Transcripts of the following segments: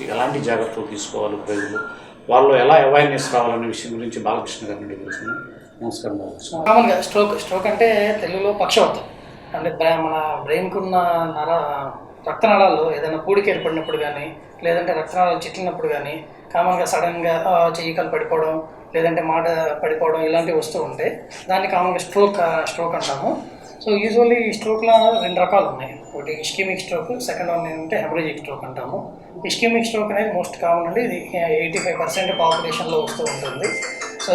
గురించి ఎలాంటి జాగ్రత్తలు తీసుకోవాలి ప్రజలు? వాళ్ళు ఎలా అవేర్నెస్ రావాలనే విషయం గురించి బాలకృష్ణ గారిని అడిగి తెలుసుకున్నాం నమస్కారం బాలకృష్ణ. కామన్గా స్ట్రోక్ స్ట్రోక్ అంటే తెలుగులో పక్షవాతం. అంటే మన బ్రెయిన్కి ఉన్న నర రక్తనాళాల్లో ఏదైనా పూడికి ఏర్పడినప్పుడు కానీ లేదంటే రక్తనాళాలు చిట్లినప్పుడు కానీ కామన్గా సడన్గా చెయ్యికలు పడిపోవడం లేదంటే మాట పడిపోవడం ఇలాంటివి వస్తూ ఉంటే దాన్ని కామన్గా స్ట్రోక్ స్ట్రోక్ అంటాము. సో యూజువల్లీ ఈ స్ట్రోక్లో రెండు రకాలు ఉన్నాయి. ఒకటి ఇస్కిమిక్ స్ట్రోక్ సెకండ్ వన్ ఏంటంటే హెమరేజిక్ స్ట్రోక్ అంటాము. ఇస్కిమిక్ స్ట్రోక్ అనేది మోస్ట్ కామన్ అండి. ఇది ఎయిటీ ఫైవ్ పర్సెంట్ పాపులేషన్లో వస్తూ ఉంటుంది. So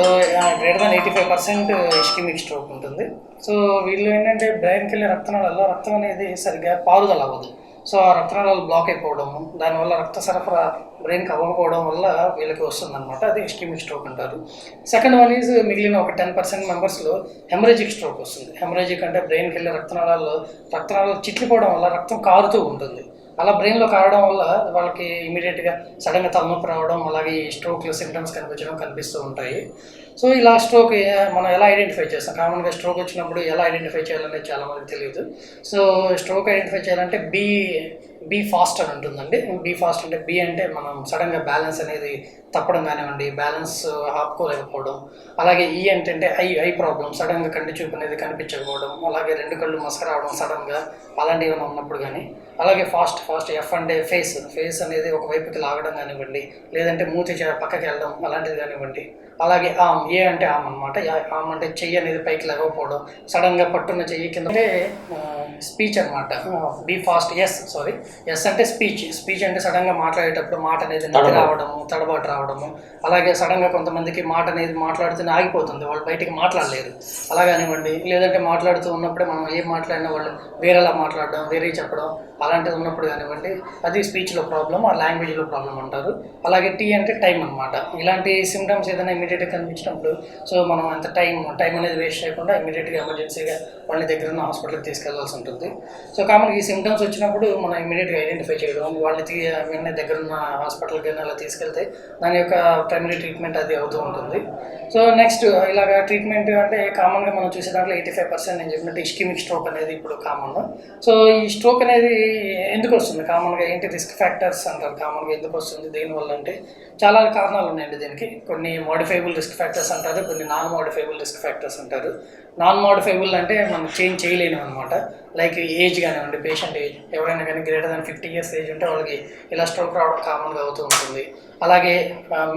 greater than eighty five percent ischemic stroke ఉంటుంది. సో వీళ్ళు ఏంటంటే బ్రెయిన్కి వెళ్ళే రక్తనాళాల్లో రక్తం అనేది సరిగ్గా పారుదల అవ్వదు. సో ఆ రక్తనాళాలు బ్లాక్ అయిపోవడము దానివల్ల రక్త సరఫరా బ్రెయిన్కి అవ్వకపోవడం వల్ల వీళ్ళకి వస్తుందన్నమాట. అది ఇష్కిమిక్ స్ట్రోక్ అంటారు. సెకండ్ వన్ ఈజ్ మిగిలిన ఒక టెన్ పర్సెంట్ మెంబర్స్లో హెమరేజిక్ స్ట్రోక్ వస్తుంది. హెమరేజిక్ అంటే బ్రెయిన్కి వెళ్ళే రక్తనాళాల్లో రక్తనాళాలు చిట్లిపోవడం వల్ల రక్తం కారుతూ ఉంటుంది. అలా బ్రెయిన్లో కారడం వల్ల వాళ్ళకి ఇమీడియట్గా సడన్గా తలనొప్పి రావడం అలాగే ఈ స్ట్రోక్లు సిమ్టమ్స్ కనిపించడం కనిపిస్తూ ఉంటాయి. సో ఇలా స్ట్రోక్ మనం ఎలా ఐడెంటిఫై చేస్తాం? కామన్గా స్ట్రోక్ వచ్చినప్పుడు ఎలా ఐడెంటిఫై చేయాలనేది చాలామందికి తెలియదు. సో స్ట్రోక్ ఐడెంటిఫై చేయాలంటే బీ బీ ఫాస్ట్ అని ఉంటుందండి. బీ ఫాస్ట్ అంటే బీ అంటే మనం సడన్గా బ్యాలెన్స్ అనేది తప్పడం కానివ్వండి బ్యాలెన్స్ uh, ఆపుకోలేకపోవడం అలాగే ఈ ఏంటంటే ఐ ఐ ప్రాబ్లమ్ సడన్గా కంటి చూపు అనేది కనిపించకపోవడం అలాగే రెండు కళ్ళు మసకరావడం సడన్గా అలాంటివి ఏమైనా ఉన్నప్పుడు కానీ అలాగే ఫాస్ట్ ఫాస్ట్ ఎఫ్ అంటే ఫేస్ ఫేస్ అనేది ఒక వైపుకి లాగడం కానివ్వండి లేదంటే మూతి పక్కకి వెళ్ళడం అలాంటిది కానివ్వండి అలాగే ఆమ్ ఏ అంటే ఆమ్ అనమాట ఆమ్ అంటే చెయ్యి అనేది పైకి లేకపోవడం సడన్గా పట్టున్న చెయ్యి కింద అంటే స్పీచ్ అనమాట B fast S sorry. S అంటే స్పీచ్. స్పీచ్ అంటే సడన్గా మాట్లాడేటప్పుడు మాట అనేది నది రావడము తడబాటు రావడము. అలాగే సడన్గా కొంతమందికి మాట అనేది మాట్లాడుతూనే ఆగిపోతుంది. వాళ్ళు బయటికి మాట్లాడలేరు. అలా కానివ్వండి లేదంటే మాట్లాడుతూ ఉన్నప్పుడే మనం ఏం మాట్లాడినా వాళ్ళు వేరేలా మాట్లాడడం వేరే చెప్పడం అలాంటిది ఉన్నప్పుడు కానివ్వండి అది స్పీచ్లో ప్రాబ్లం ఆ లాంగ్వేజ్లో ప్రాబ్లం అంటారు. అలాగే టీ అంటే టైం అనమాట ఇలాంటి సిమ్టమ్స్ ఏదైనా ఇమీడియట్గా కనిపించినప్పుడు సో మనం అంత టైం టైం అనేది వేస్ట్ చేయకుండా ఇమీడియట్గా ఎమర్జెన్సీగా వాళ్ళని దగ్గర ఉన్న హాస్పిటల్కి తీసుకెళ్ళాల్సి ఉంటుంది. సో కామన్గా ఈ సిమ్టమ్స్ వచ్చినప్పుడు మనం ఇమీడియట్గా ఐడెంటిఫై చేయడం వాళ్ళని వెంటనే దగ్గర ఉన్న హాస్పిటల్కి అలా తీసుకెళ్తే దాని యొక్క ప్రైమరీ ట్రీట్మెంట్ అది అవుతూ ఉంటుంది. సో నెక్స్ట్ ఇలాగ ట్రీట్మెంట్ అంటే కామన్గా మనం చూసే దాంట్లో ఎయిటీ ఫైవ్ పర్సెంట్ నేను చెప్పినట్టు ఇస్కిమిక్ స్ట్రోక్ అనేది ఇప్పుడు కామన్ సో ఈ స్ట్రోక్ అనేది ఎందుకు వస్తుంది కామన్గా ఏంటి రిస్క్ ఫ్యాక్టర్స్ అంటారు. కామన్గా ఎందుకు వస్తుంది దేనివల్ల అంటే చాలా కారణాలు ఉన్నాయండి దీనికి. కొన్ని మోడిఫైబుల్ రిస్క్ ఫ్యాక్టర్స్ అంటారు కొన్ని నాన్ మోడిఫైబుల్ రిస్క్ ఫ్యాక్టర్స్ అంటారు. నాన్ మోడిఫైబుల్ అంటే మనం చేంజ్ చేయలేము అనమాట లైక్ ఏజ్ కానివ్వండి పేషెంట్ ఏజ్ ఎవరైనా కానీ greater than fifty years age ఉంటే వాళ్ళకి ఇలా స్ట్రోక్ రావడం కామన్గా అవుతూ ఉంటుంది. అలాగే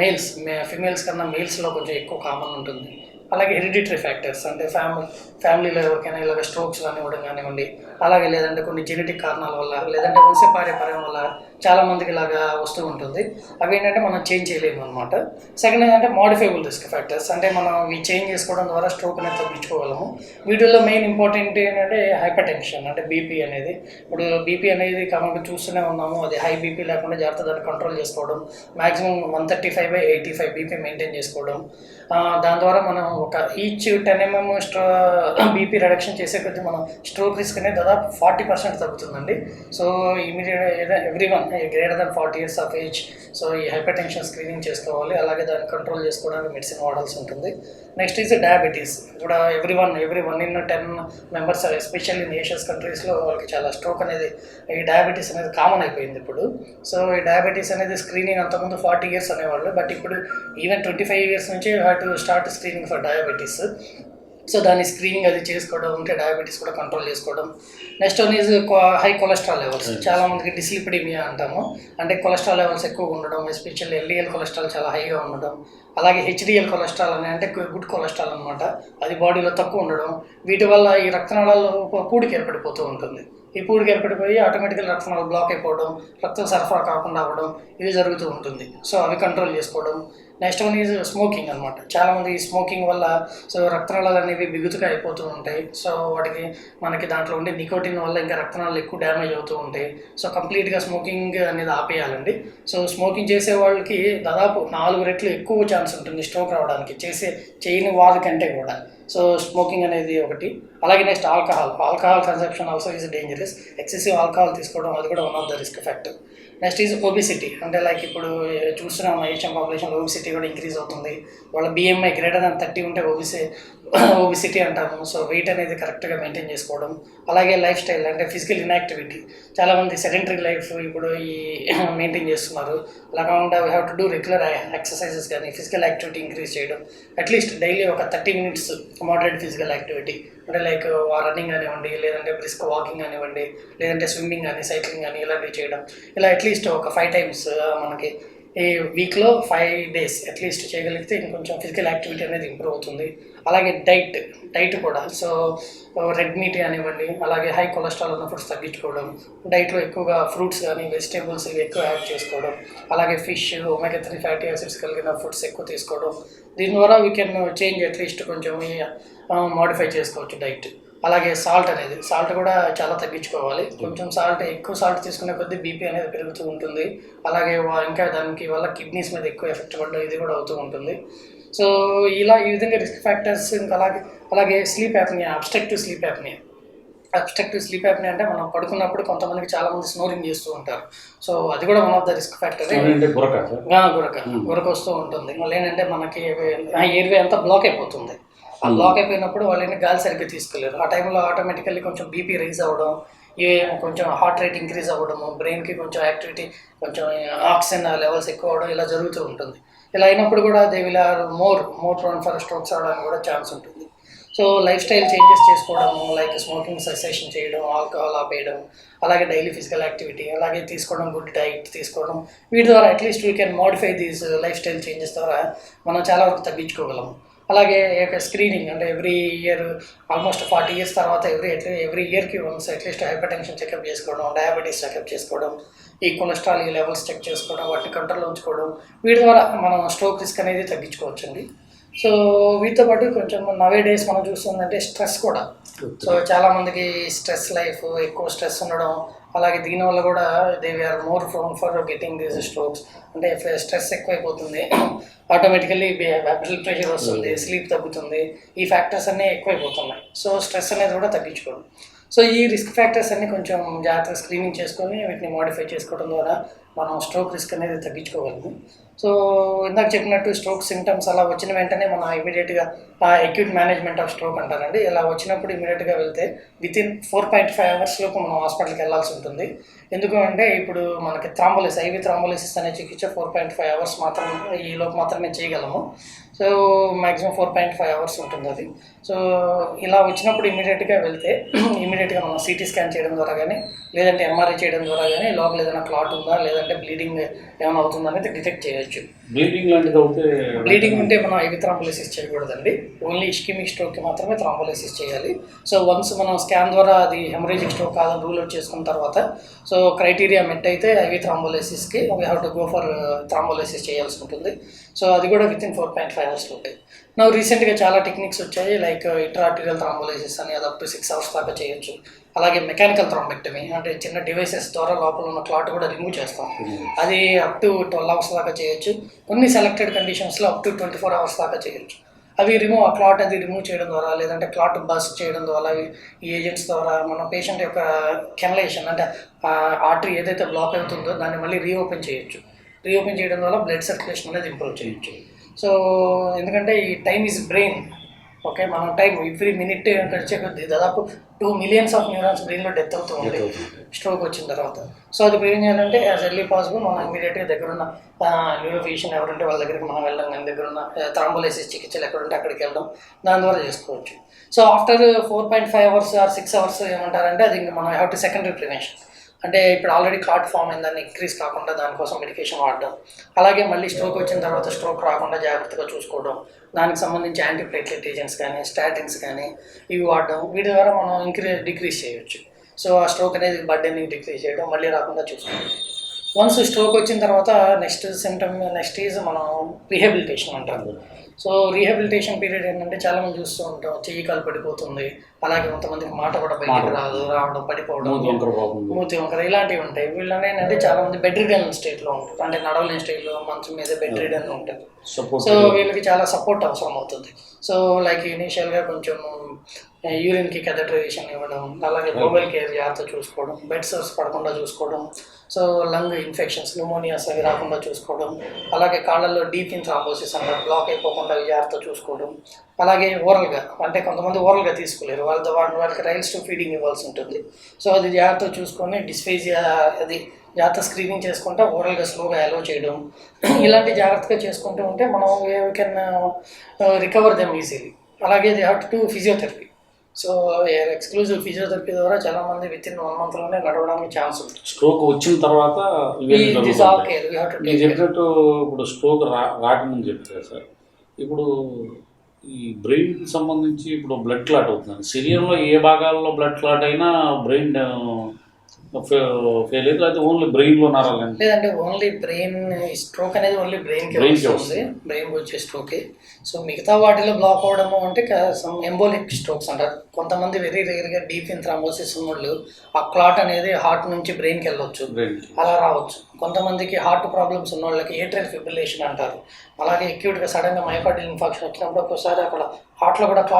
మేల్స్ ఫిమేల్స్ కన్నా మేల్స్లో కొంచెం ఎక్కువ కామన్ ఉంటుంది. అలాగే హెరిడిటరీ ఫ్యాక్టర్స్ అంటే ఫ్యామిలీ ఫ్యామిలీలో ఎవరికైనా ఇలాగ స్ట్రోక్స్ కానివ్వడం కానివ్వండి అలాగే లేదంటే కొన్ని జెనెటిక్ కారణాల వల్ల లేదంటే వంశపార్యపర్యం వల్ల చాలా మందికి ఇలాగా వస్తూ ఉంటుంది. అవి ఏంటంటే మనం చేంజ్ చేయలేము అనమాట సెకండ్ ఏంటంటే మాడిఫైబుల్ రిస్క్ ఫ్యాక్టర్స్ అంటే మనం ఇవి చేంజ్ చేసుకోవడం ద్వారా స్ట్రోక్ అనేది తగ్గించుకోగలము. వీటిల్లో మెయిన్ ఇంపార్టెంట్ ఏంటంటే హైపర్ టెన్షన్ అంటే బీపీ అనేది. ఇప్పుడు బీపీ అనేది కామన్గా చూస్తూనే ఉన్నాము. అది హై బీపీ లేకుండా జాగ్రత్త దాన్ని కంట్రోల్ చేసుకోవడం maximum one thirty five by eighty five BP maintain చేసుకోవడం దాని ద్వారా మనం ఒక ఈచ్ టెన్ ఎంఎం స్ట్రో బీపీ రిడక్షన్ చేసే కొద్దీ మనం స్ట్రోక్ రిస్క్ అనేది దాదాపు forty percent తగ్గుతుందండి. So immediate every one greater than forty years of age so ఈ హైపర్ టెన్షన్ స్క్రీనింగ్ చేసుకోవాలి. అలాగే దాన్ని కంట్రోల్ చేసుకోవడానికి మెడిసిన్ వాడాల్సి ఉంటుంది. Next is diabetes. ఇప్పుడు every one every one in ten members especially in Asian కంట్రీస్లో వాళ్ళకి చాలా స్ట్రోక్ అనేది ఈ డయాబెటీస్ అనేది కామన్ అయిపోయింది ఇప్పుడు. సో ఈ డయాబెటీస్ అనేది స్క్రీనింగ్ అంతకుముందు ఫార్టీ ఇయర్స్ అనేవాళ్ళు. బట్ ఇప్పుడు ఈవెన్ ట్వంటీ ఫైవ్ ఇయర్స్ నుంచి have to start screening for diabetes. So దాని స్క్రీనింగ్ అది చేసుకోవడం ఉంటే డయాబెటీస్ కూడా కంట్రోల్ చేసుకోవడం. Next one is high cholesterol levels చాలా మందికి డిస్లిపిడిమియా అంటాము. అంటే కొలెస్ట్రాల్ లెవెల్స్ ఎక్కువ ఉండడం ఎస్పెషల్లీ ఎల్డిఎల్ కొలెస్ట్రాల్ చాలా హైగా ఉండడం. అలాగే హెచ్డిఎల్ కొలెస్ట్రాల్ అని అంటే గుడ్ కొలెస్ట్రాల్ అనమాట అది బాడీలో తక్కువ ఉండడం. వీటి వల్ల ఈ రక్తనాళాల్లో పూడికి ఏర్పడిపోతూ ఉంటుంది. ఈ పూడికి ఏర్పడిపోయి ఆటోమేటిక్గా రక్తనాళాలు బ్లాక్ అయిపోవడం రక్తం సరఫరా కాకుండా అవ్వడం ఇది జరుగుతూ ఉంటుంది. సో అవి కంట్రోల్ చేసుకోవడం. నెక్స్ట్ వన్ ఈజ్ స్మోకింగ్ అనమాట చాలామంది స్మోకింగ్ వల్ల సో రక్తనాళాలు అనేవి బిగుతుగా అయిపోతూ ఉంటాయి. సో వాటికి మనకి దాంట్లో ఉండే నికోటిన్ వల్ల ఇంకా రక్తనాళాలు ఎక్కువ డ్యామేజ్ అవుతూ ఉంటాయి. సో కంప్లీట్గా స్మోకింగ్ అనేది ఆపేయాలండి. సో స్మోకింగ్ చేసే వాళ్ళకి దాదాపు నాలుగు రెట్లు ఎక్కువ ఛాన్స్ ఉంటుంది స్ట్రోక్ రావడానికి చేసే చేయని వాళ్ళకంటే కూడా. సో స్మోకింగ్ అనేది ఒకటి. అలాగే next alcohol alcohol conception also is dangerous excessive alcohol తీసుకోవడం అది కూడా one of the risk factor next is obesity అంటే లైక్ ఇప్పుడు చూస్తున్నాం ఏషియన్ పాపులేషన్ ఒబిసిటీ కూడా ఇంక్రీజ్ అవుతుంది. వాళ్ళ బిఎంఐ గ్రేటర్ దాన్ థర్టీ ఉంటే ఒబిసి ఓబిసిటీ అంటాము. సో వెయిట్ అనేది కరెక్ట్గా మెయింటైన్ చేసుకోవడం. అలాగే లైఫ్ స్టైల్ అంటే ఫిజికల్ ఇన్యాక్టివిటీ చాలామంది సెడెంటరీ లైఫ్ ఇప్పుడు ఈ మెయింటైన్ చేస్తున్నారు. అలా కాకుండా we have to do regular exercises కానీ ఫిజికల్ యాక్టివిటీ ఇంక్రీజ్ చేయడం. అట్లీస్ట్ డైలీ ఒక thirty minutes moderate physical activity అంటే లైక్ రన్నింగ్ కానివ్వండి లేదంటే బ్రిస్క్ వాకింగ్ కానివ్వండి లేదంటే స్విమ్మింగ్ కానీ సైక్లింగ్ కానీ ఇలాంటివి చేయడం. ఇలా అట్లీస్ట్ ఒక ఫైవ్ టైమ్స్ మనకి ఈ వీక్లో ఫైవ్ డేస్ అట్లీస్ట్ చేయగలిగితే ఇంకొంచెం ఫిజికల్ యాక్టివిటీ అనేది ఇంప్రూవ్ అవుతుంది. అలాగే డైట్ డైట్ కూడా. సో రెడ్ మీట్ కానివ్వండి అలాగే హై కొలెస్ట్రాల్ ఉన్న ఫుడ్స్ తగ్గించుకోవడం డైట్లో ఎక్కువగా ఫ్రూట్స్ కానీ వెజిటేబుల్స్ ఇవి ఎక్కువ యాడ్ చేసుకోవడం అలాగే fish omega three fatty acids కలిగిన ఫుడ్స్ ఎక్కువ తీసుకోవడం. దీని ద్వారా we can change at least కొంచెం మాడిఫై చేసుకోవచ్చు డైట్. అలాగే సాల్ట్ అనేది సాల్ట్ కూడా చాలా తగ్గించుకోవాలి. కొంచెం సాల్ట్ ఎక్కువ సాల్ట్ తీసుకునే కొద్దీ బీపీ అనేది పెరుగుతూ ఉంటుంది. అలాగే వా- ఇంకా దానికి వల్ల కిడ్నీస్ మీద ఎక్కువ ఎఫెక్ట్ పడడం ఇది కూడా అవుతూ ఉంటుంది. సో ఇలా ఈ విధంగా రిస్క్ ఫ్యాక్టర్స్ ఇంకా అలాగే అలాగే sleep apnea obstructive sleep apnea obstructive sleep apnea అంటే మనం పడుకున్నప్పుడు కొంతమందికి చాలా మంది స్నోరింగ్ చేస్తూ ఉంటారు. సో అది కూడా one of the risk factor గురక గురక గురక వస్తూ ఉంటుంది. మళ్ళీ ఏంటంటే మనకి ఎయిర్వే అంతా బ్లాక్ అయిపోతుంది. ఆ బ్లాక్ అయిపోయినప్పుడు వాళ్ళని గాలి సరిగ్గా తీసుకోలేరు. ఆ టైంలో ఆటోమేటికల్లీ కొంచెం బీపీ రైజ్ అవ్వడం ఏ కొంచెం హార్ట్ రేట్ ఇంక్రీజ్ అవ్వడము బ్రెయిన్కి కొంచెం యాక్టివిటీ కొంచెం ఆక్సిజన్ లెవెల్స్ ఎక్కువ అవ్వడం ఇలా జరుగుతూ ఉంటుంది. ఇలా అయినప్పుడు కూడా they will are more more prone for strokes అవడానికి కూడా ఛాన్స్ ఉంటుంది. సో లైఫ్ స్టైల్ చేంజెస్ చేసుకోవడము లైక్ స్మోకింగ్ సెసేషన్ చేయడం ఆల్కహాల్ ఆపేయడం అలాగే డైలీ ఫిజికల్ యాక్టివిటీ అలాగే తీసుకోవడం గుడ్ డైట్ తీసుకోవడం వీటి ద్వారా at least we can modify these lifestyle changes ద్వారా మనం చాలా వరకు తగ్గించుకోగలము. అలాగే స్క్రీనింగ్ అంటే every year almost forty years తర్వాత ఎవ్రీ ఎవ్రీ ఇయర్కి once at least hypertension checkup చేసుకోవడం డయాబెటీస్ చెకప్ చేసుకోవడం ఈ కొలెస్ట్రాల్ ఈ లెవెల్స్ చెక్ చేసుకోవడం వాటిని కంట్రోల్లో ఉంచుకోవడం వీటి ద్వారా మనం స్ట్రోక్ రిస్క్ అనేది తగ్గించుకోవచ్చండి. సో వీటితో పాటు కొంచెం నవే డేస్ మనం చూస్తుందంటే స్ట్రెస్ కూడా. సో చాలా మందికి స్ట్రెస్ లైఫ్ ఎక్కువ స్ట్రెస్ ఉండడం అలాగే దీనివల్ల కూడా they are more prone for getting these strokes అంటే స్ట్రెస్ ఎక్కువైపోతుంది. ఆటోమేటికల్లీ బ్లడ్ ప్రెషర్ వస్తుంది స్లీప్ తగ్గుతుంది. ఈ ఫ్యాక్టర్స్ అన్నీ ఎక్కువైపోతున్నాయి. సో స్ట్రెస్ అనేది కూడా తగ్గించుకోవడం సో ఈ రిస్క్ ఫ్యాక్టర్స్ అన్ని కొంచెం జాగ్రత్తగా స్క్రీనింగ్ చేసుకొని వీటిని మోడిఫై చేసుకోవడం ద్వారా మనం స్ట్రోక్ రిస్క్ అనేది తగ్గించుకోగలము. సో ఇందాక చెప్పినట్టు స్ట్రోక్ సింటమ్స్ అలా వచ్చిన వెంటనే మనం ఇమీడియట్గా అక్యూట్ మేనేజ్మెంట్ ఆఫ్ స్ట్రోక్ అంటారండి. ఇలా వచ్చినప్పుడు ఇమీడియట్గా వెళ్తే within four point five hours లోపు మనం హాస్పిటల్కి వెళ్ళాల్సి ఉంటుంది. ఎందుకు అంటే ఇప్పుడు మనకి థ్రాంబోలిస్ ఐవి థ్రాంబోలిసిస్ అనే చికిత్స ఫోర్ పాయింట్ ఫైవ్ అవర్స్ మాత్రం ఈ లోపు మాత్రమే చేయగలము. So maximum four point five hours ఉంటుంది అది. సో ఇలా వచ్చినప్పుడు ఇమీడియట్గా వెళ్తే ఇమీడియట్గా మనం సిటీ స్కాన్ చేయడం ద్వారా కానీ లేదంటే ఎంఆర్ఐ చేయడం ద్వారా కానీ లోపల ఏదైనా క్లాట్ ఉందా లేదంటే బ్లీడింగ్ ఏమైనా అవుతుందా అనేది డిటెక్ట్ చేయొచ్చు. బ్లీడింగ్ లాంటిది అవుతే బ్లీడింగ్ ఉంటే మనం ఐవి థ్రాంబోలిసిస్ చేయకూడదండి. ఓన్లీ ఇష్కిమిక్ స్ట్రోక్కి మాత్రమే థ్రాంబోలిసిస్ చేయాలి. సో వన్స్ మనం స్కాన్ ద్వారా అది హెమరేజిక్ స్ట్రోక్ కాదని రూల్ అవుట్ చేసుకున్న తర్వాత సో క్రైటీరియా మెట్ అయితే IV థ్రాంబోలిసిస్కి we have to go for thrombolysis చేయాల్సి ఉంటుంది. సో అది కూడా within four point five అవర్స్లో ఉంటాయి నా రీసెంట్గా చాలా టెక్నిక్స్ వచ్చాయి లైక్ ఇంట్రార్టీరియల్ థ్రాంబోలైసిస్ అని అది అప్ టు సిక్స్ అవర్స్ దాకా చేయొచ్చు. అలాగే మెకానికల్ థ్రాంబెక్టమీ అంటే చిన్న డివైసెస్ ద్వారా లోపల ఉన్న క్లాట్ కూడా రిమూవ్ చేస్తాం. అది అప్ టు ట్వెల్వ్ అవర్స్ దాకా చేయొచ్చు. కొన్ని సెలెక్టెడ్ కండిషన్స్లో up to twenty four hours దాకా చేయొచ్చు. అవి రిమూవ్ ఆ క్లాట్ అది రిమూవ్ చేయడం ద్వారా లేదంటే క్లాట్ బస్ చేయడం ద్వారా ఈ- ఏజెంట్స్ ద్వారా మన పేషెంట్ యొక్క కెనలేషన్ అంటే ఆర్టరీ ఏదైతే బ్లాక్ అవుతుందో దాన్ని మళ్ళీ రీఓపెన్ చేయొచ్చు. రీఓపెన్ చేయడం ద్వారా బ్లడ్ సర్క్యులేషన్ అనేది ఇంప్రూవ్ చేయొచ్చు. సో ఎందుకంటే ఈ టైమ్ ఈజ్ బ్రెయిన్. ఓకే మనం టైం ఎవ్రీ మినిట్ గడిచే కొద్ది దాదాపు టూ మిలియన్స్ ఆఫ్ న్యూరాన్స్ బ్రెయిన్లో డెత్ అవుతూ ఉంది స్ట్రోక్ వచ్చిన తర్వాత. సో అది ప్రివెంట్ చేయాలంటే యాజ్ ఎర్లీ పాసిబుల్ మనం ఇమీడియట్గా దగ్గర ఉన్న న్యూరో ఫిజిషియన్ ఎవరుంటే వాళ్ళ దగ్గరికి మనం వెళ్ళడం కానీ దగ్గర ఉన్న థ్రాంబోలైసిస్ చికిత్సలు ఎక్కడుంటే అక్కడికి వెళ్ళడం దాని ద్వారా చేసుకోవచ్చు. So after four point five hours or six hours ఏమంటారంటే అది ఇంకా మనం హ్యావ్ టు సెకండరీ ప్రివెన్షన్ అంటే ఇప్పుడు ఆల్రెడీ క్లాట్ ఫామ్ అయింది దాన్ని ఇంక్రీజ్ కాకుండా దానికోసం మెడికేషన్ వాడడం. అలాగే మళ్ళీ స్ట్రోక్ వచ్చిన తర్వాత స్ట్రోక్ రాకుండా జాగ్రత్తగా చూసుకోవడం. దానికి సంబంధించి యాంటీప్లేట్లెట్ ఏజెంట్స్ కానీ స్టాటిన్స్ కానీ ఇవి వాడడం. వీటి ద్వారా మనం ఇంక్రీజ్ డిక్రీజ్ చేయొచ్చు. సో ఆ స్ట్రోక్ అనేది బర్డెన్ని డిక్రీజ్ చేయడం మళ్ళీ రాకుండా చూసుకోవడం. వన్స్ స్ట్రోక్ వచ్చిన తర్వాత నెక్స్ట్ సిమ్టమ్ నెక్స్ట్ ఈజ్ మనం రీహాబిలిటేషన్ అంటారు సో రీహాబిలిటేషన్ పీరియడ్ ఏంటంటే చాలా మంది చూస్తూ ఉంటాం. చెయ్యి కాలు పడిపోతుంది అలాగే కొంతమందికి మాట కూడా బయటకు రాదు రావడం పడిపోవడం. మూతి వంకర ఇలాంటివి ఉంటాయి. వీళ్ళని ఏంటంటే చాలా మంది బెడ్ రిడన్ స్టేట్లో ఉంటారు. అంటే నడవలేని స్టేట్లో మంచం మీద బెడ్ రిడన్ ఉంటారు. సపోర్ట్ సో వీళ్ళకి చాలా సపోర్ట్ అవసరం అవుతుంది సో లైక్ ఇనీషియల్గా కొంచెం యూరిన్కి కెథడ్రైజేషన్ ఇవ్వడం అలాగే మొబైల్ కేర్ జాగ్రత్త చూసుకోవడం బెడ్ సోర్స్ పడకుండా చూసుకోవడం సో లంగ్ ఇన్ఫెక్షన్స్ న్యూమోనియాస్ అవి రాకుండా చూసుకోవడం అలాగే కాళ్ళల్లో డీప్ ఇన్ థ్రాంబోసిస్ అంటే బ్లాక్ అయిపోకుండా జాగ్రత్త చూసుకోవడం అలాగే ఓరల్గా అంటే కొంతమంది ఓరల్గా తీసుకోలేరు వాళ్ళ వాళ్ళ వాళ్ళకి రైల్స్ టు ఫీడింగ్ ఇవ్వాల్సి ఉంటుంది. సో అది జాగ్రత్త చూసుకొని డిస్ఫేజియా అది జాగ్రత్త స్క్రీనింగ్ చేసుకుంటే ఓరల్గా స్లోగా అలో చేయడం. ఇలాంటి జాగ్రత్తగా చేసుకుంటూ ఉంటే మనం కెన్ రికవర్ దెమ్ ఈజీలీ అలాగే they have to physiotherapy so exclusive physiotherapy ద్వారా చాలా మంది విత్ ఇన్ వన్ మంత్లోనే నడవడానికి ఛాన్స్ ఉంటుంది. స్ట్రోక్ వచ్చిన తర్వాత చెప్పినట్టు ఇప్పుడు స్ట్రోక్ రా రాకముందు చెప్పారు సార్. ఇప్పుడు ఈ బ్రెయిన్ సంబంధించి ఇప్పుడు బ్లడ్ క్లాట్ అవుతుంది శరీరంలో ఏ భాగాల్లో బ్లడ్ క్లాట్ అయినా బ్రెయిన్ ఫెయిల్ అయితే లేకపోతే ఓన్లీ బ్రెయిన్లో నరాలు లేదంటే ఓన్లీ బ్రెయిన్ స్ట్రోక్ అనేది ఓన్లీ Brain కి వస్తుంది. బ్రెయిన్కి వచ్చే స్ట్రోకే సో మిగతా వాటిలో బ్లాక్ అవ్వడము అంటే సమ్ ఎంబోలిక్ స్ట్రోక్స్ అంటారు. కొంతమంది వెరీ రేర్గా డీప్ ఇన్ థ్రాంబోసిస్ ఉన్నోళ్ళు ఆ క్లాట్ అనేది హార్ట్ నుంచి బ్రెయిన్కి వెళ్ళొచ్చు. బ్రెయిన్ అలా రావచ్చు. కొంతమందికి హార్ట్ ప్రాబ్లమ్స్ ఉన్న వాళ్ళకి ఏట్రియల్ ఫిబ్రిలేషన్ అంటారు. అలాగే అక్యూట్గా సడన్గా మైకార్డియల్ ఇన్ఫాక్షన్ వచ్చినప్పుడు ఒక్కోసారి అక్కడ హార్ట్లో కూడా క్లాట్